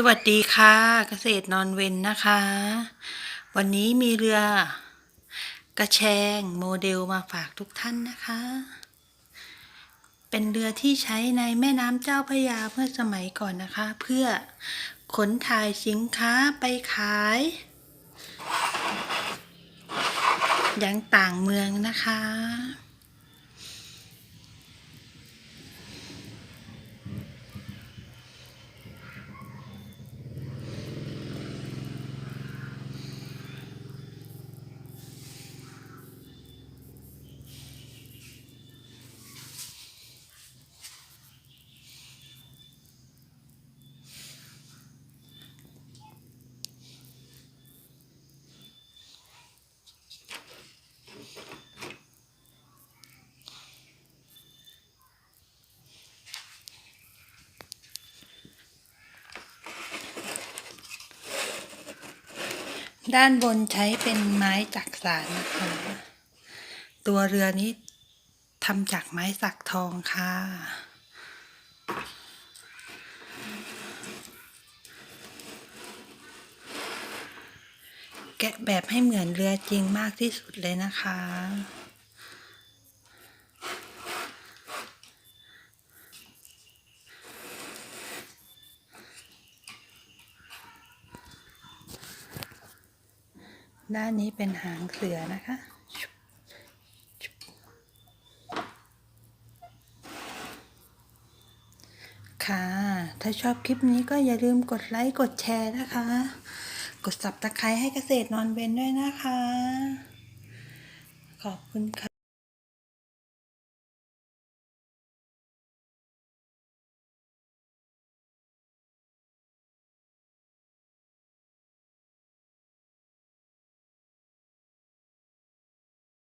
สวัสดีค่ะ เกษตรนอนเวนนะคะ วันนี้มีเรือ กระแชงโมเดลมาฝากทุกท่านนะคะ เป็นเรือที่ใช้ในแม่น้ำเจ้าพระยาเมื่อสมัยก่อนนะคะ เพื่อขนถ่ายสินค้าไปขายยังต่างเมืองนะคะ ด้านบนใช้เป็นไม้จักสานนะคะ ตัวเรือนี้ทำจากไม้สักทองค่ะ แกะแบบให้เหมือนเรือจริงมากที่สุดเลยนะคะ ด้านนี้เป็นหางเสือนะคะ ค่ะ ถ้าชอบคลิปนี้ก็อย่าลืมกดไลค์ กดแชร์นะคะ กดสับตะไคร้ให้เกษตรนอนเบนด้วยนะคะ ขอบคุณค่ะ